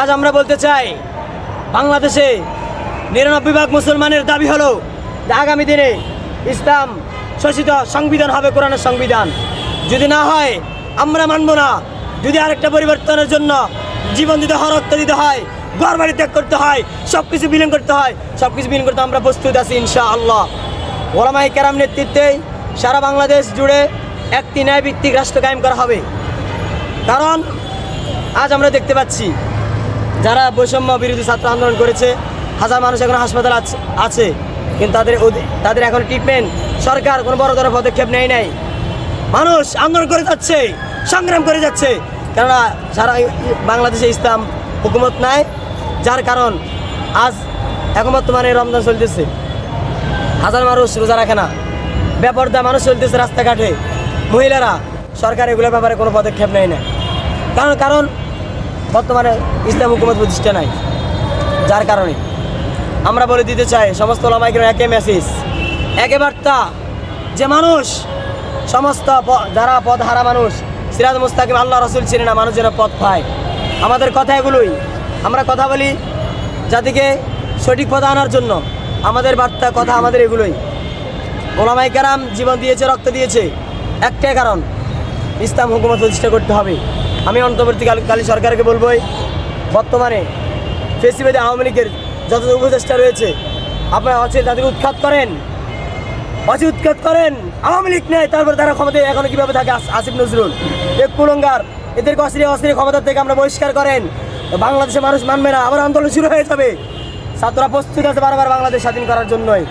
আজ আমরা বলতে চাই, বাংলাদেশে নিরানব্বই ভাগ মুসলমানের দাবি হলো আগামী দিনে ইসলাম শোষিত সংবিধান হবে, কোরআনের সংবিধান। যদি না হয়, আমরা মানব না। যদি আরেকটা পরিবর্তনের জন্য জীবন দিতে হয়, রক্ত দিতে হয় ঘর বাড়ি ত্যাগ করতে হয় সব কিছু বিলীন করতে হয় সব কিছু বিলীন করতে আমরা প্রস্তুত আছি ইনশা আল্লাহ ওলামাই কেরাম নেতৃত্বে সারা বাংলাদেশ জুড়ে একটি ন্যায়ভিত্তিক রাষ্ট্র কায়েম করা হবে। কারণ, আজ আমরা দেখতে পাচ্ছি যারা বৈষম্য বিরোধী ছাত্র আন্দোলন করেছে, হাজার মানুষ এখন হাসপাতাল আছে- কিন্তু তাদের তাদের এখন ট্রিটমেন্ট সরকার কোনো বড় ধরনের পদক্ষেপ নেয় নাই। মানুষ আন্দোলন করে যাচ্ছে, সংগ্রাম করে যাচ্ছে। কেননা সারা বাংলাদেশে ইসলাম হুকুমত নাই যার কারণ আজ এখন বর্তমানে রমজান চলতেছে। হাজার মানুষ রোজা রাখে না। বেপরদা মানুষ চলতেছে রাস্তাঘাটে। মহিলারা সরকার এগুলোর ব্যাপারে কোনো পদক্ষেপ নেয় না কারণ কারণ বর্তমানে ইসলাম হুকুমত প্রতিষ্ঠা নাই। যার কারণে আমরা বলে দিতে চাই, সমস্ত লামাইকের একে মেসেজ একে বার্তা, যে মানুষ, সমস্ত যারা পথ হারা মানুষ, সিরাজ মুস্তাকিম আল্লাহ রসুল ছিলেন না, মানুষ যেন পথ পায়। আমাদের কথা এগুলোই। আমরা কথা বলি জাতিকে সঠিক পথ আনার জন্য। আমাদের বার্তা, কথা আমাদের এগুলোই। ওলামাই কারাম জীবন দিয়েছে, রক্ত দিয়েছে। একটাই কারণ, ইসলাম হুকুমত প্রতিষ্ঠা করতে হবে। আমি অন্তর্বর্তীকালী সরকারকে বলব বর্তমানে ফেসিবাদী আওয়ামী লীগের যত উপদেষ্টা রয়েছে, আপনারা অচেল তাদেরকে উৎখাত করেন। অচে উৎখাত করেন। আওয়ামী লীগ নেয় তারপর তারা ক্ষমতায় এখন কীভাবে থাকে আসিফ নজরুল? এক কুলঙ্গার, এদেরকে অস্ত্রী অস্ত্রী ক্ষমতা থেকে আমরা বহিষ্কার করেন। বাংলাদেশের মানুষ মানবে না, আবার আন্দোলন শুরু হয়ে যাবে। ছাত্ররা প্রস্তুত আছে বারবার বাংলাদেশ স্বাধীন করার জন্যই।